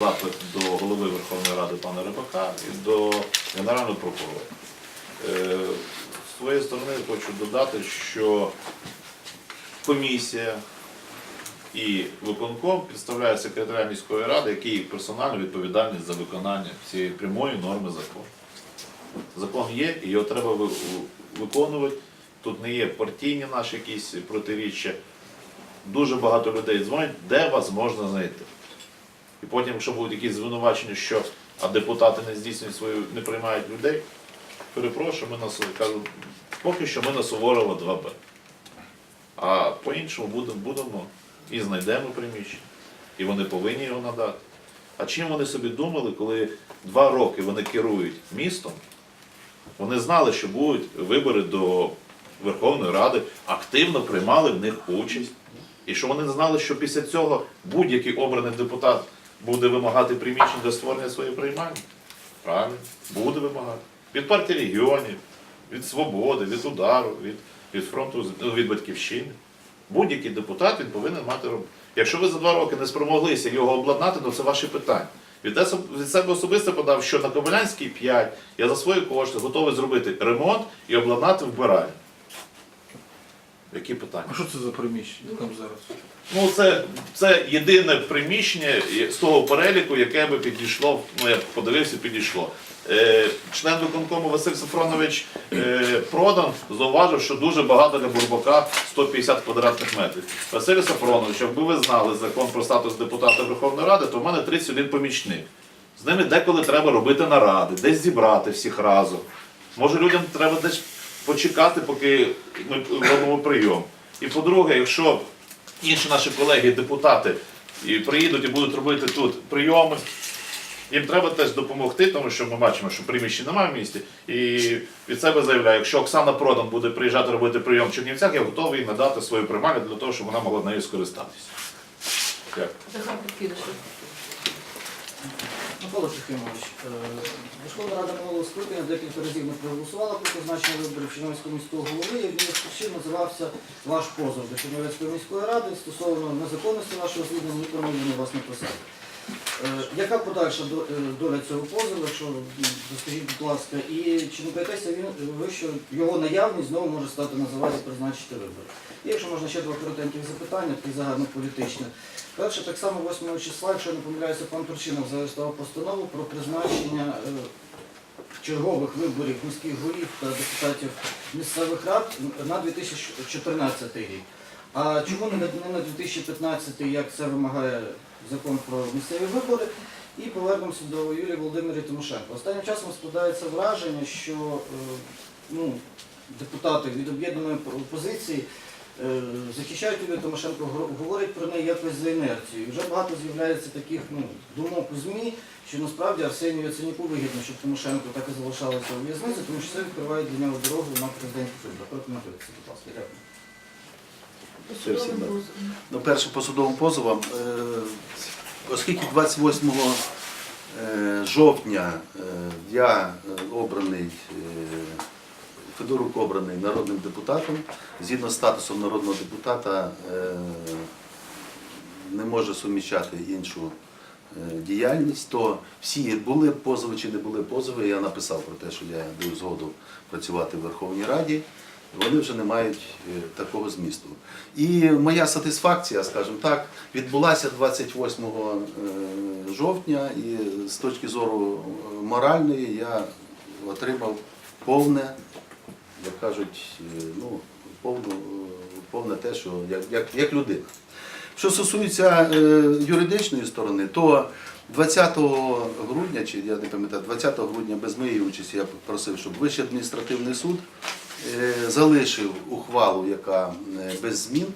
запит до голови Верховної Ради пана Рибака і до Генерального прокурора. Е, З своєї сторони хочу додати, що комісія і виконком підставляє секретаря міської ради, який персонально відповідальний за виконання цієї прямої норми закону. Закон є, і його треба виконувати. Тут не є партійні наші якісь протиріччя. Дуже багато людей дзвонять, де вас можна знайти. І потім, якщо будуть якісь звинувачення, що а депутати не здійснюють свою, не приймають людей, перепрошую, ми нас кажу, поки що ми на Суворова 2Б. А по-іншому будемо, будемо і знайдемо приміщення. І вони повинні його надати. А чим вони собі думали, коли два роки вони керують містом, вони знали, що будуть вибори до Верховної Ради, активно приймали в них участь. І що вони знали, що після цього будь-який обраний депутат буде вимагати приміщень для створення своєї приймальні. Правильно, буде вимагати. Від партії регіонів, від свободи, від удару, від, від фронту, ну, від батьківщини. Будь-який депутат він повинен мати роботу. Якщо ви за два роки не спромоглися його обладнати, то це ваші питання. Від себе особисто подав, що на Кобилянській 5 я за свої кошти готовий зробити ремонт і обладнати вбиральню. Які питання? А що це за приміщення там зараз? Ну, це, це єдине приміщення з того переліку, яке би підійшло, ну я подивився, підійшло. Е, член виконкому Василь Сафронович е, Продан зауважив, що дуже багато для Бурбака 150 квадратних метрів. Василь Сафронович, якби ви знали закон про статус депутата Верховної Ради, то в мене 31 помічник. З ними деколи треба робити наради, десь зібрати всіх разом. Може людям треба десь почекати, поки ми робимо прийом. І по-друге, якщо інші наші колеги, депутати, і приїдуть і будуть робити тут прийоми. Їм треба теж допомогти, тому що ми бачимо, що приміщень немає в місті. І від себе заявляю, якщо Оксана Продан буде приїжджати робити прийом в Чернівцях, я готовий надати свою приймальню для того, щоб вона могла нею скористатися. Дякую. Микола Трохимович, е, Верховна Рада минулого скликання декілька разів не проголосувала про призначення виборів Чернівецького міського голови. І однією з називався ваш позов до Чернівецької міської ради стосовно незаконності вашого звільнення, і він вас на писав. Е, Яка подальша е, доля цього позову, якщо м, розкажіть, будь ласка, і чи не боїтеся ви, що його наявність знову може стати на заваді призначити вибори? І якщо можна ще два коротеньких запитання, такі загальнополітичні. Перше, так само 8 числа, якщо я не помиляюся, пан Турчинов зареєстрував постанову про призначення е, чергових виборів міських голів та депутатів місцевих рад на 2014 рік. А чому не на 2015, як це вимагає закон про місцеві вибори? І повернемося до Юлії Володимирівни Тимошенко. Останнім часом складається враження, що е, ну, депутати від об'єднаної опозиції е, захищають Юлію Тимошенко, говорять про неї якось за інерцією. Вже багато з'являється таких ну, думок у ЗМІ, що насправді Арсенію Яценюку вигідно, щоб Тимошенко так і залишалася у в'язниці, тому що це відкриває для нього дорогу на президентську вибори. Це. Судовим позовом. Ну, перше по судовим позовам, е, оскільки 28 е, жовтня е, я обраний, е, Федорук обраний народним депутатом, згідно з статусом народного депутата е, не може суміщати іншу е, діяльність, то всі були позови чи не були позови, я написав про те, що я даю згоду працювати в Верховній Раді. Вони вже не мають е, такого змісту. І моя сатисфакція, скажімо так, відбулася 28 е, жовтня, і з точки зору е, моральної я отримав повне, як кажуть, ну, повну, повне те, що як, як, як людина. Що стосується юридичної сторони, то 20 грудня, чи я не пам'ятаю, 20 грудня без моєї участі я просив, щоб Вищий адміністративний суд залишив ухвалу, яка е, без змін,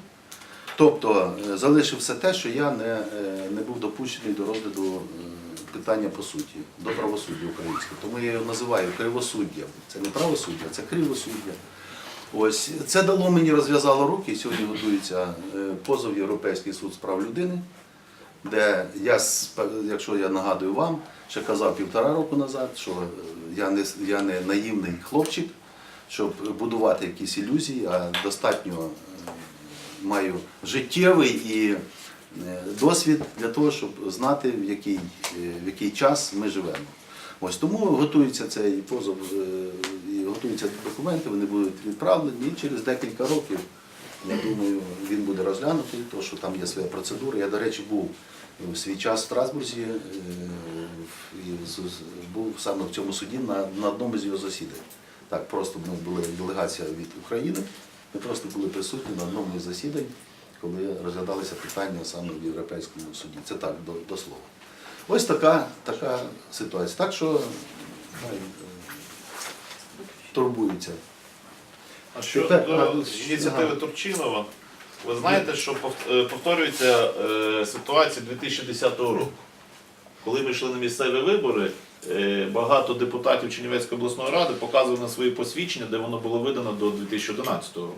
тобто е, залишив все те, що я не, е, не був допущений до розгляду е, питання по суті, до правосуддя українського. Тому я його називаю кривосуддя. Це не правосуддя, це кривосуддя. Ось це дало мені розв'язало руки. Сьогодні готується е, позов Європейський суд з прав людини, де я, якщо я нагадую вам, ще казав півтора року назад, що е, я не, я не наївний хлопчик, щоб будувати якісь ілюзії, а достатньо е, маю життєвий і е, досвід для того, щоб знати, в який, е, в який час ми живемо. Ось тому готується цей позов, і готуються документи, вони будуть відправлені і через декілька років. Я думаю, він буде розглянутий, тому що там є своя процедура. Я, до речі, був в свій час в Страсбурзі, був саме в цьому суді на одному з його засідань. Так, просто ми були делегація від України, ми просто були присутні на одному із засідань, коли розглядалися питання саме в Європейському суді. Це так, до, до слова. Ось така, така ситуація. Так що е, турбуються. А що Тепер, до ініціативи ага. Турчинова, ви знаєте, що е, повторюється е, ситуація 2010 року. Коли ми йшли на місцеві вибори, багато депутатів Чернівецької обласної ради показували на свої посвідчення, де воно було видано до 2011 року.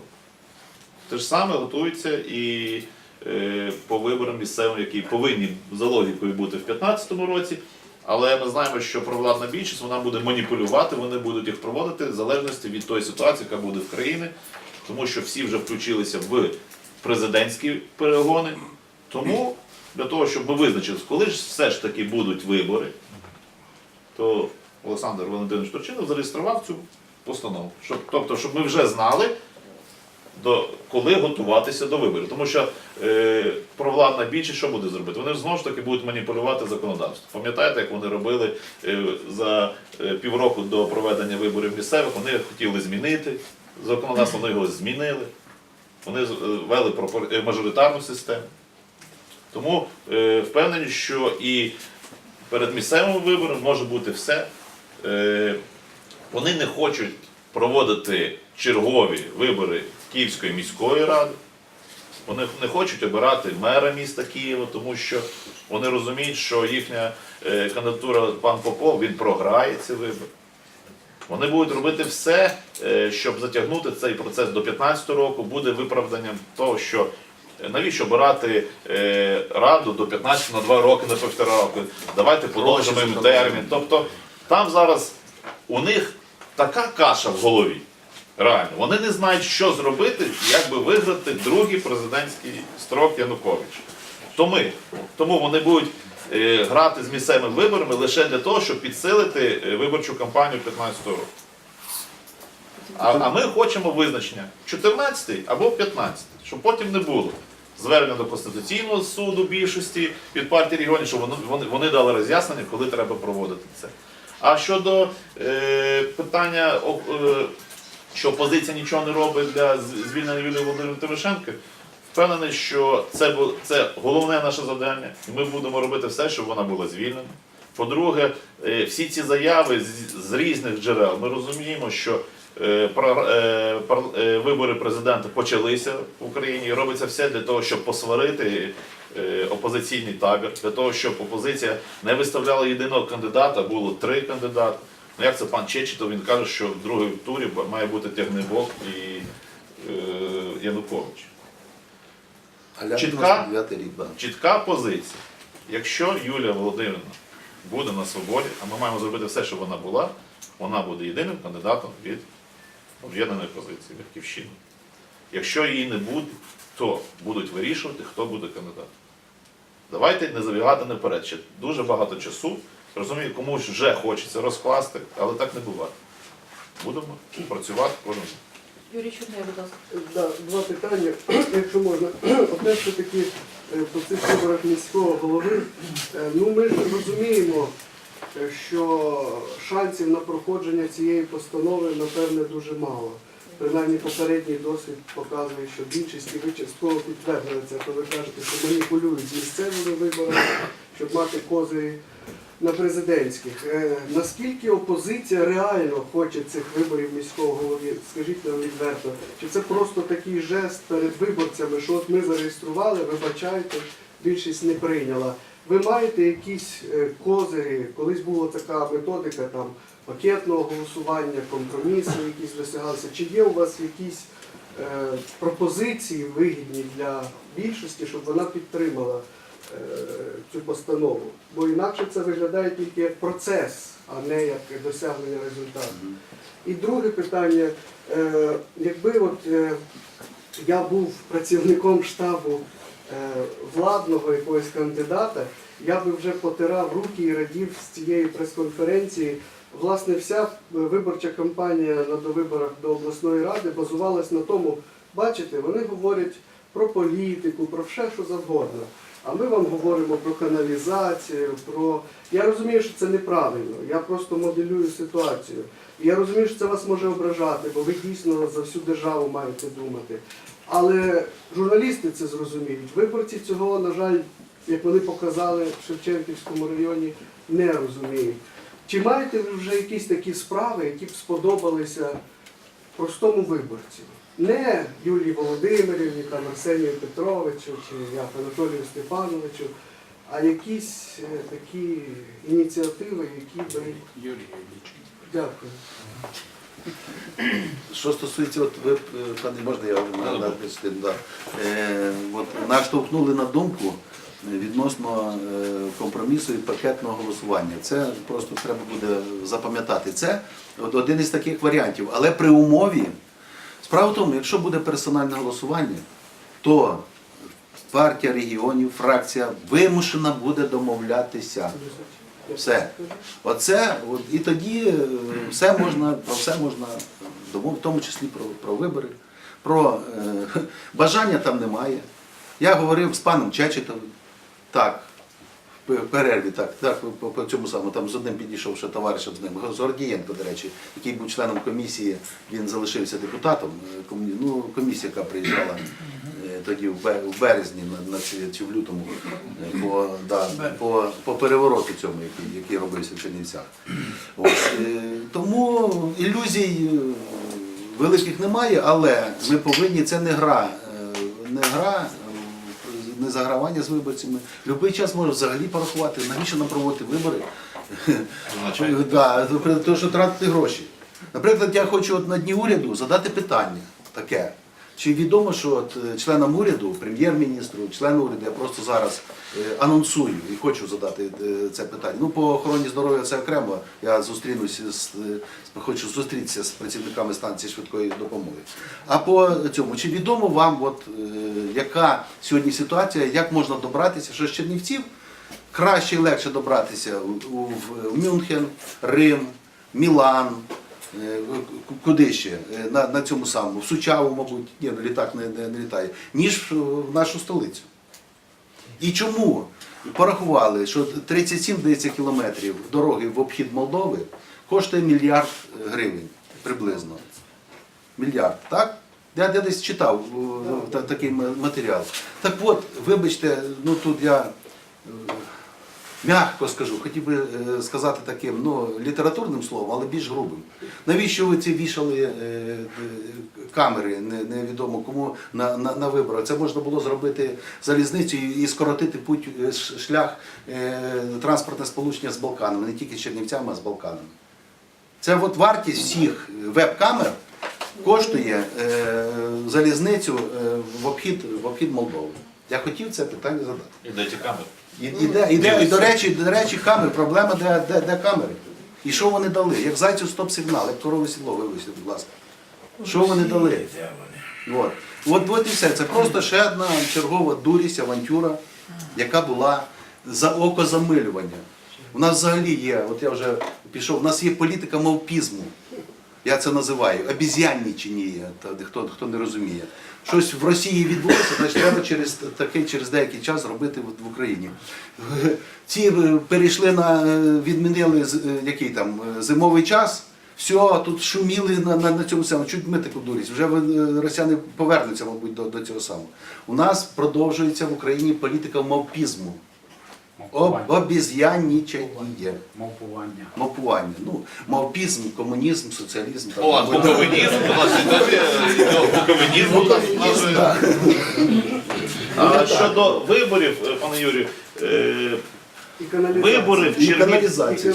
Те ж саме готується і е, по виборам місцевим, які повинні за логікою бути в 2015 році. Але ми знаємо, що провладна більшість вона буде маніпулювати, вони будуть їх проводити в залежності від тої ситуації, яка буде в країні, тому що всі вже включилися в президентські перегони. Тому для того, щоб ми визначили, коли ж все ж таки будуть вибори, то Олександр Валентинович Турчинов зареєстрував цю постанову. Щоб, тобто, щоб ми вже знали, до, коли готуватися до виборів. Тому що е, провладна більшість що буде зробити? Вони знову ж таки будуть маніпулювати законодавством. Пам'ятаєте, як вони ропили е, за е, півроку до проведення виборів місцевих, вони хотіли змінити законодавство, вони його змінили. Вони е, ввели е, мажоритарну систему. Тому е, впевнені, що і перед місцевими виборами може бути все. Е, вони не хочуть проводити чергові вибори Київської міської ради. Вони не хочуть обирати мера міста Києва, тому що вони розуміють, що їхня е, кандидатура пан Попов він програє ці вибори. Вони будуть робити все, е, щоб затягнути цей процес до 2015 року, буде виправданням того, що навіщо обирати е, раду до 15 на 2 роки, на півтора роки. Давайте подовжимо їм термін. Тобто там зараз у них така каша в голові. Реально, вони не знають, що зробити, як би виграти другий президентський строк Януковича. Тому, тому вони будуть е, грати з місцевими виборами лише для того, щоб підсилити е, виборчу кампанію 15 року. А, а ми хочемо визначення 14 або 15, щоб потім не було звернення до Конституційного суду більшості від партії регіонів, щоб вони, вони, вони дали роз'яснення, коли треба проводити це. А щодо е, питання, е, що опозиція нічого не робить для звільнення Юлії Володимирівни Тимошенко, впевнений, що це, це головне наше завдання, і ми будемо робити все, щоб вона була звільнена. По-друге, е, всі ці заяви з, з різних джерел, ми розуміємо, що е, е, е, вибори президента почалися в Україні і робиться все для того, щоб посварити опозиційний табір, для того, щоб опозиція не виставляла єдиного кандидата, було три кандидати. Ну як це пан Чечетов, він каже, що в другому турі має бути Тягнебок і Янукович. Чітка? 9 рік, да. Чітка позиція. Якщо Юлія Володимирівна буде на свободі, а ми маємо зробити все, щоб вона була, вона буде єдиним кандидатом від об'єднаної позиції Батьківщини. Якщо її не буде, то будуть вирішувати, хто буде кандидатом. Давайте не забігати наперед. Ще дуже багато часу. Розумію, комусь вже хочеться розкласти, але так не буває. Будемо працювати кожен. Юрій Чудний, будь ласка. Да, два питання, якщо можна. Одне все таки е, по цих виборах міського голови. Е, Ну ми ж розуміємо, е, що шансів на проходження цієї постанови, напевне, дуже мало. Принаймні попередній досвід показує, що більшість і ви частково підтвердили це, ви кажете, що маніпулюють місцевими виборами, щоб мати козирі на президентських. Е, наскільки опозиція реально хоче цих виборів міського голови? Скажіть нам відверто, чи це просто такий жест перед виборцями, що от ми зареєстрували, вибачайте, більшість не прийняла. Ви маєте якісь е, козирі, колись була така методика там пакетного голосування, компроміси якісь досягалися. Чи є у вас якісь е, пропозиції вигідні для більшості, щоб вона підтримала е, цю постанову? Бо інакше це виглядає тільки як процес, а не як досягнення результату. І друге питання, е, якби от е, я був працівником штабу владного якогось кандидата, я би вже потирав руки і радів з цієї прес-конференції. Власне, вся е, виборча кампанія на довиборах до обласної ради базувалась на тому, бачите, вони говорять про політику, про все, що завгодно. А ми вам говоримо про каналізацію, про. Я розумію, що це неправильно. Я просто моделюю ситуацію. І я розумію, що це вас може ображати, бо ви дійсно за всю державу маєте думати. Але журналісти це зрозуміють. Виборці цього, на жаль, як вони показали в Шевченківському районі, не розуміють. Чи маєте ви вже якісь такі справи, які б сподобалися простому виборцю? Не Юлії Володимирівні, там Арсенію Петровичу чи як Анатолію Степановичу, а якісь е, такі ініціативи, які би. Дякую. Що стосується, от ви, е, пане, можна я на- на- да. Е, от, наштовхнули на думку відносно е, компромісу і пакетного голосування. Це просто треба буде запам'ятати. Це от один із таких варіантів. Але при умові, справа в тому, якщо буде персональне голосування, то партія регіонів, фракція вимушена буде домовлятися. Все. Оце, от, і тоді е, все можна, про все можна домовити, в тому числі про, про вибори. Про е, бажання там немає. Я говорив з паном Чечетовим, так, в перерві, так, так, по, по цьому самому, там з одним підійшов ще товаришем з ним, з Гордієнко, до речі, який був членом комісії, він залишився депутатом, е, ну, комісія, яка приїжджала тоді в березні на, чи в лютому е, по, да, по, по перевороту цьому, який, який робився в Чернівцях. Ось, е, тому ілюзій е, великих немає, але ми повинні, це не гра, е, не гра, е, не загравання з виборцями. Любий час може взагалі порахувати, навіщо нам проводити вибори. Да, тому що тратити гроші. Наприклад, я хочу от на дні уряду задати питання таке. Чи відомо, що от е, членам уряду, прем'єр-міністру, члену уряду, я просто зараз е, анонсую і хочу задати е, це питання. Ну, по охороні здоров'я це окремо. Я зустрінуся з, хочу зустрітися з працівниками станції швидкої допомоги. А по цьому, чи відомо вам, от, яка сьогодні ситуація, як можна добратися, що з Чернівців краще і легше добратися в Мюнхен, Рим, Мілан, куди ще? Е, На, на цьому самому, в Сучаву, мабуть, ні, ну, літак не, не, не літає, ніж в нашу столицю. І чому порахували, що 37 здається, кілометрів дороги в обхід Молдови коштує мільярд гривень приблизно. Мільярд, так? Я, я десь читав о, та- такий матеріал. Так от, вибачте, ну тут я е, м'яко скажу, хотів би е, сказати таким ну, літературним словом, але більш грубим. Навіщо ви ці вішали е, е, камери, невідомо кому на, на, на виборах? Це можна було зробити залізницею і скоротити путь, шлях транспортне сполучення з Балканами, не тільки з Чернівцями, а з Балканами. Це от вартість всіх веб-камер коштує залізницю в, обхід, в обхід Молдови. Я хотів це питання задати. І де ті камери? І, і, де, і, де, і до речі, до речі, камери, проблема, де, де, де камери. І що вони дали? Як зайцю стоп-сигнал, як корове сідло, вибачте, будь ласка. Що вони дали? От. От, от і все. Це просто ще одна чергова дурість, авантюра, яка була за око замилювання. У нас взагалі є, от я вже пішов, у нас є політика мовпізму. Я це називаю обіз'яннічення, та хто, хто не розуміє. Щось в Росії відбулося, значить треба через такий, через деякий час робити в, Україні. Ці е, перейшли на е, відмінили е, який там зимовий час. Все, тут шуміли на, на, на цьому самому. Чуть ми таку дурість. Вже росіяни повернуться, мабуть, до, до цього самого. У нас продовжується в Україні політика мовпізму. Об, обіз'яннічення. Мовпування. Мовпування. Ну, мовпізм, комунізм, соціалізм. О, а комунізм, у нас іде комунізм. у нас- у нас же- А щодо виборів, е, пане Юрію, е, вибори в Чернів-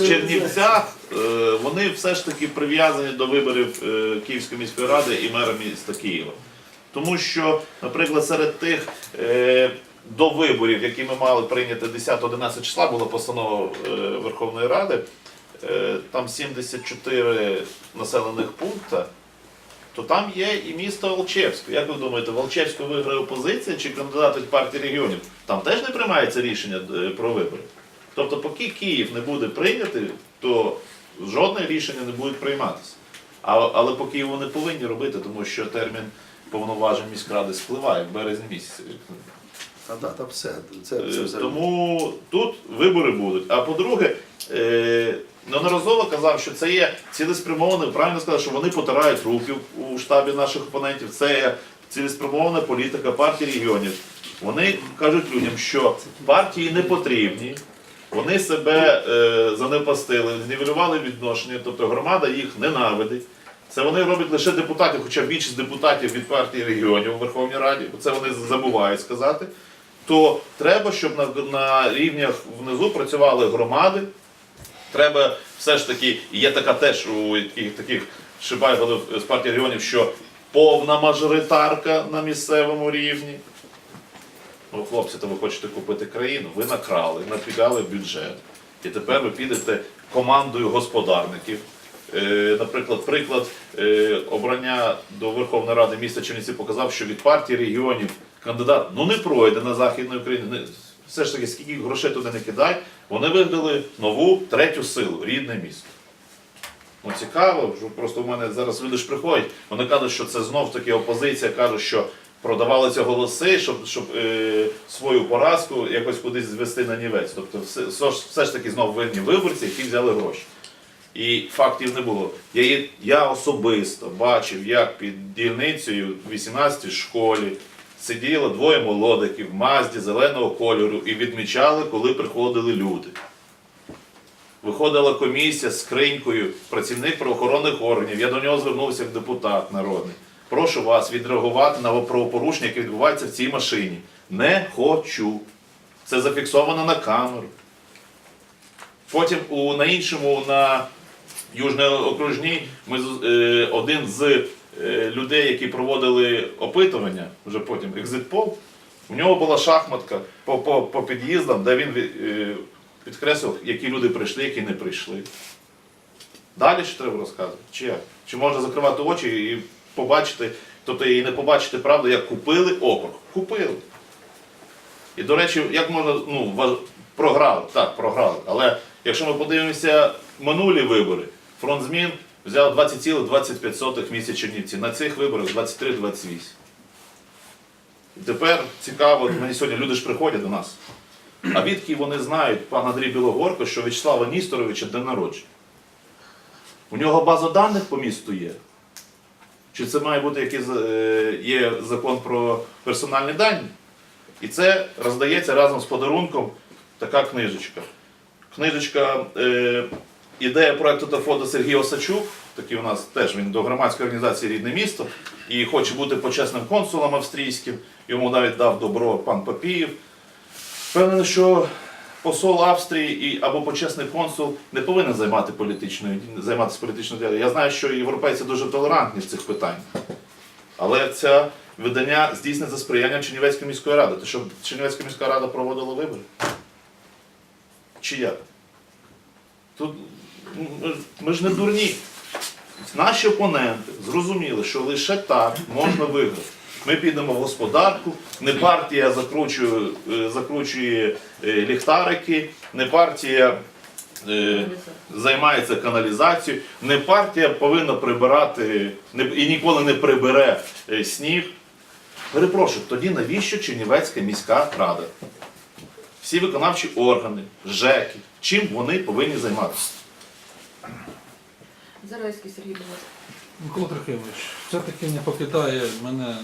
Чернівцях, е, вони все ж таки прив'язані до виборів е, Київської міської ради і мера міста Києва. Тому що, наприклад, серед тих е, до виборів, які ми мали прийняти 10-11 числа, була постанова е, Верховної Ради, е, там 74 населених пункта то там є і місто Волчевськ. Як ви думаєте, Волчевську виграє опозиція чи кандидат від партії регіонів? Там теж не приймається рішення е, про вибори. Тобто, поки Київ не буде прийнятий, то жодне рішення не буде прийматися. А, але по Києву не повинні робити, тому що термін повноважень міськради спливає в березні місяці. Та да, та все. Це, це все. Тому тут вибори будуть. А по-друге, е, неодноразово казав, що це є цілеспрямоване, правильно сказав, що вони потирають руки у штабі наших опонентів. Це є цілеспрямована політика партії регіонів. Вони кажуть людям, що партії не потрібні. Вони себе е, занепастили, знівелювали відношення, тобто громада їх ненавидить. Це вони роблять лише депутатів, хоча більшість депутатів від партії регіонів у Верховній Раді, це вони забувають сказати. То треба, щоб на, на рівнях внизу працювали громади. Треба все ж таки, є така теж у таких, таких з партії регіонів, що повна мажоритарка на місцевому рівні. Ну, хлопці, то ви хочете купити країну, ви накрали, напігали бюджет. І тепер ви підете командою господарників. Е, наприклад, приклад е, обрання до Верховної Ради міста Чернівці показав, що від партії регіонів кандидат ну не пройде на Західну Україну. Все ж таки, скільки грошей туди не кидай, вони виграли нову третю силу, рідне місто. Ну, цікаво, просто в мене зараз люди ж приходять, вони кажуть, що це знов таки опозиція, кажуть, що продавалися голоси, щоб, щоб е, свою поразку якось кудись звести на нівець. Тобто все, все, ж- таки знов винні виборці, які взяли гроші. І фактів не було. Я, я особисто бачив, як під дільницею в 18-й школі сиділо двоє молодиків в мазді зеленого кольору і відмічали, коли приходили люди. Виходила комісія з скринькою, працівник правоохоронних органів. Я до нього звернувся як депутат народний. Прошу вас відреагувати на правопорушення, яке відбувається в цій машині. Не хочу. Це зафіксовано на камеру. Потім у, на іншому, на Южній окружній, ми, е, один з людей, які проводили опитування, вже потім екзитпол, у нього була шахматка по, по, по під'їздам, де він ві- е, підкреслив, які люди прийшли, які не прийшли. Далі що треба розказувати? Чи як? Чи можна закривати очі і побачити, тобто і не побачити правду, як купили округ? Купили. І, до речі, як можна, ну, програли, так, програли. Але якщо ми подивимося минулі вибори, фронт змін взяв 20,25 місяць Чернівці. На цих виборах 23-28. І тепер цікаво, мені сьогодні люди ж приходять до нас. А відки вони знають, пан Андрій Білогорко, що В'ячеслава Ністоровича день народження. У нього база даних по місту є. Чи це має бути якийсь е, є закон про персональні дані? І це роздається разом з подарунком така книжечка. Книжечка е, ідея проекту та фото Сергій Осачук, такий у нас теж він до громадської організації Рідне місто і хоче бути почесним консулом австрійським. Йому навіть дав добро пан Папіїв. Впевнений, що посол Австрії і, або почесний консул не повинен займати політичною, займатися політичною діяльністю. Я знаю, що європейці дуже толерантні в цих питаннях. Але це видання здійснить за сприянням Чернівецької міської ради. То щоб Чернівецька міська рада проводила вибори? Чи як? Тут ми ж- не дурні. Наші опоненти зрозуміли, що лише так можна виграти. Ми підемо в господарку, не партія закручує, е, закручує е, ліхтарики, не партія е, займається каналізацією, не партія повинна прибирати не- і ніколи не прибере е, сніг. Перепрошую, тоді навіщо Чернівецька міська рада? Всі виконавчі органи, ЖЕКи, чим вони повинні займатися? Зарайський Сергій, будь. Микола Трохимович, все-таки не покидає мене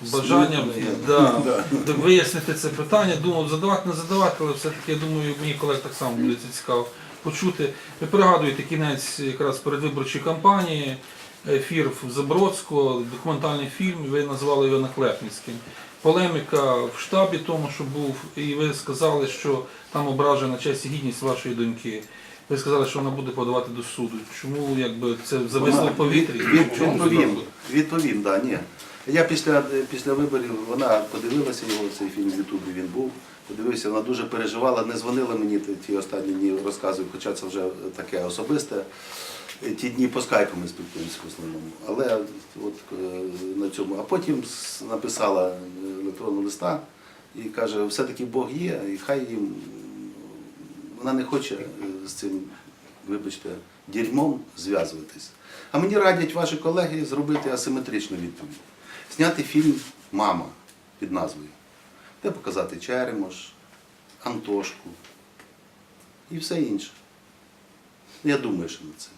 бажанням да, да, вияснити це питання. Думав, задавати, не задавати, але все-таки я думаю, мені колег так само буде це цікаво почути. Ви пригадуєте кінець якраз передвиборчої кампанії, ефір в Забродського, документальний фільм, ви назвали його Наклепницьким. Полеміка в штабі тому, що був, і ви сказали, що там ображена честь і гідність вашої доньки. Ви сказали, що вона буде подавати до суду. Чому якби це зависло в повітрі? Від- Чому Відповім, суду? відповім, да, ні. Я після, після виборів, вона подивилася його, цей фільм в Ютубі він був. Подивився, вона дуже переживала, не дзвонила мені ті- ті останні дні, розказую, хоча це вже таке особисте. ті дні по скайпу ми спілкуємося в основному. Але от е, на цьому. А потім с- написала е, електронного листа і каже, все-таки Бог є, і хай їм вона не хоче е, з цим, вибачте, дерьмом зв'язуватись. А мені радять ваші колеги зробити асиметричну відповідь. Зняти фільм Мама під назвою. Де показати Черемош, Антошку і все інше. Я думаю, що на це.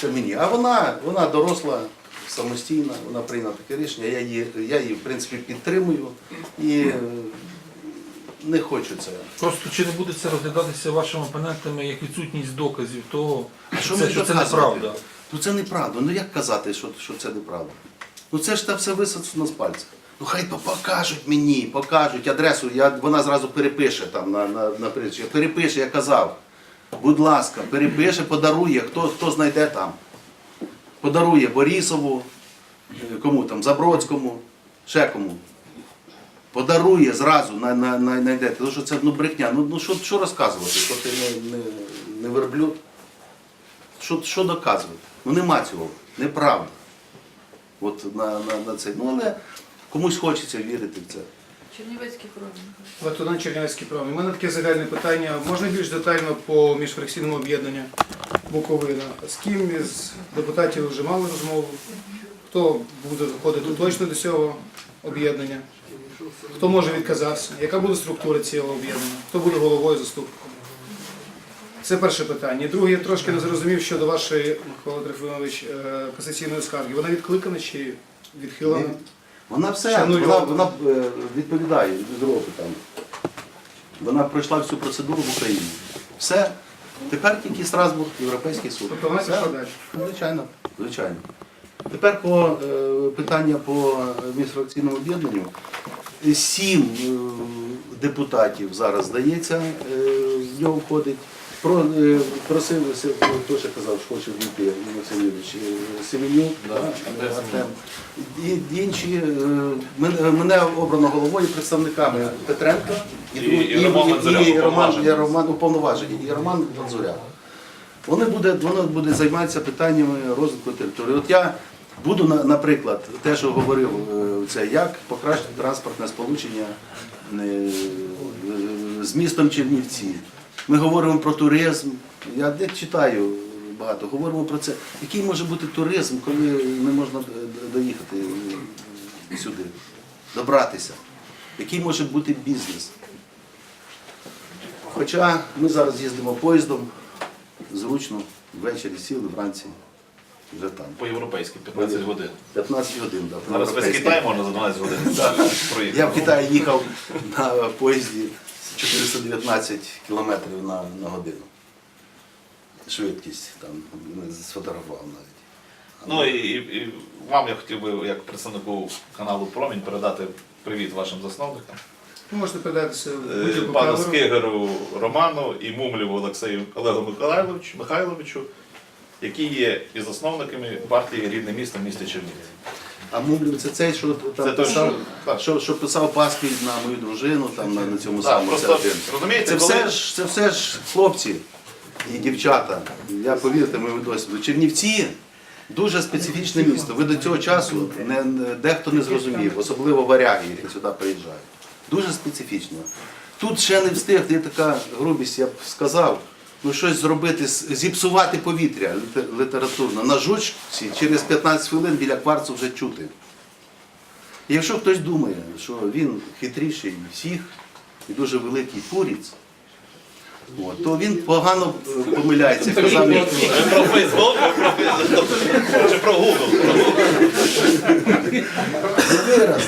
Це мені. А вона, вона доросла самостійна, вона прийняла таке рішення. Я її, я її в принципі підтримую і е, не хочу це. Просто чи не буде це розглядатися вашими опонентами як відсутність доказів того, що це, що це доказувати? неправда? Ну це неправда. Ну як казати, що, що це неправда? Ну це ж та все висоцено з пальця. Ну хай по- покажуть мені, покажуть адресу, я, вона зразу перепише там на, на, на прізвище. Перепише, я казав. Будь ласка, перепише, подарує, хто, хто знайде там. Подарує Борісову, е, кому там, Забродському, ще кому. Подарує зразу, на, на, на, знайдете. Тому що це ну, брехня. Ну, ну що, що розказувати? Що ти не, не, не верблюд? Що, що доказувати? Ну нема цього. Неправда. От на, на, на це. Ну але комусь хочеться вірити в це. Чернівецький крові. Латунан Чернівецький правий. У мене таке загальне питання. Можна більш детально по міжфракційному об'єднанню Буковина? З ким із депутатів вже мали розмову? Хто буде входити точно до цього об'єднання? Хто може відказатися? Яка буде структура цього об'єднання? Хто буде головою заступником? Це перше питання. І друге, я трошки не зрозумів щодо вашої, Микола Трифонович, е, касаційної скарги. Вона відкликана чи відхилена? Вона все, Ще вона, вона е, відповідає року там. Вона пройшла всю процедуру в Україні. Все. Тепер тільки Страсбург, Європейський суд. Тобто вона пішла далі? Звичайно, звичайно. Тепер по е, питання по міжфракційному об'єднанню. Сім е, депутатів зараз здається, е, в нього входить. Про, е, просив, хто ще казав, що хоче Юрійович, е, Семенюк, да, Артем. І інші, е, мене, обрано головою представниками Петренка І- і Роман Мандзуряк, і, Роман, і Роман уповноважені, і Роман Мандзуряк. Вони буде, воно буде займатися питаннями розвитку території. От я буду, наприклад, те, що говорив е, це, як покращити транспортне сполучення е, з містом Чернівці. Ми говоримо про туризм. Я де читаю багато, говоримо про це. Який може бути туризм, коли не можна доїхати е, сюди, добратися? Який може бути бізнес? Хоча ми зараз їздимо поїздом, зручно, ввечері сіли, вранці вже там. По-європейськи 15 годин. 15 годин. Да, Зараз весь. Китай можна за 12 годин проїхати. Я в Китаї їхав на поїзді 419 кілометрів на, на годину. Швидкість там не сфотографував навіть. Ну і, і, і вам я хотів би, як представнику каналу Промінь, передати привіт вашим засновникам. Ви можете передатися Е, будь-яку Пану камеру. Скигеру Роману і Мумлєву Олексію Олегу Михайловичу, Михайловичу, які є і засновниками партії Рідне місто в місті Чернівці. А Мумлів це цей, що там Це той, писав, що- так. що, що писав паспіль на мою дружину, там на, на цьому Так, самому просто, розумієте, Це коли- все, ж, це все ж хлопці і дівчата. Я повірте, ми досвіду. Чернівці дуже специфічне місто. Ви до цього часу не, не- дехто не зрозумів, особливо варяги, які сюди приїжджають. Дуже специфічно. Тут ще не встиг, є така грубість, я б сказав, ну щось зробити, зіпсувати повітря літературно. На жучці через 15 хвилин біля кварцу вже чути. І якщо хтось думає, що він хитріший всіх і дуже великий пуріць, от, то він погано е, помиляється. Казав, мені, про Фейсбук, ви про Фейсбук, чи про Google. вираз,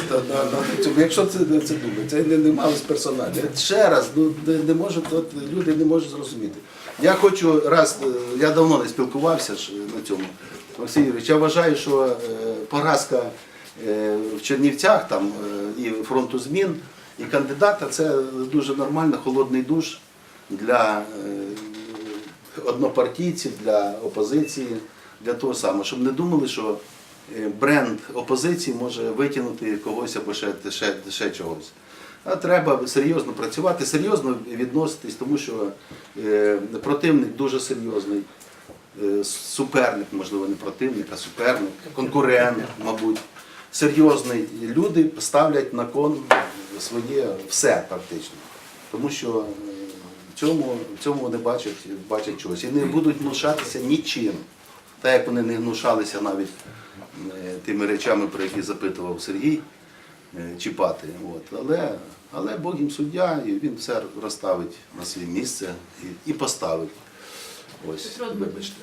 якщо це, це думає, це не, не мало з персоналі. Ще раз, ну, не, не можуть, от, люди не можуть зрозуміти. Я хочу раз, е, я давно не спілкувався на цьому. Олексій Юрійович, я вважаю, що е, поразка е, в Чернівцях там, і фронту змін, і кандидата це дуже нормально, холодний душ для однопартійців, для опозиції, для того самого, щоб не думали, що бренд опозиції може витягнути когось або ще, ще, ще чогось. А треба серйозно працювати, серйозно відноситись, тому що е, противник дуже серйозний. е, суперник, можливо, не противник, а суперник, конкурент, мабуть. Серйозні люди ставлять на кон своє все практично. Тому що е, в цьому, в цьому вони бачать, бачать чогось. І не будуть гнушатися нічим. Так як вони не гнушалися навіть тими речами, про які запитував Сергій, чіпати. От. Але, але Бог їм суддя, і він все розставить на своє місце і, і поставить. Ось, вибачте.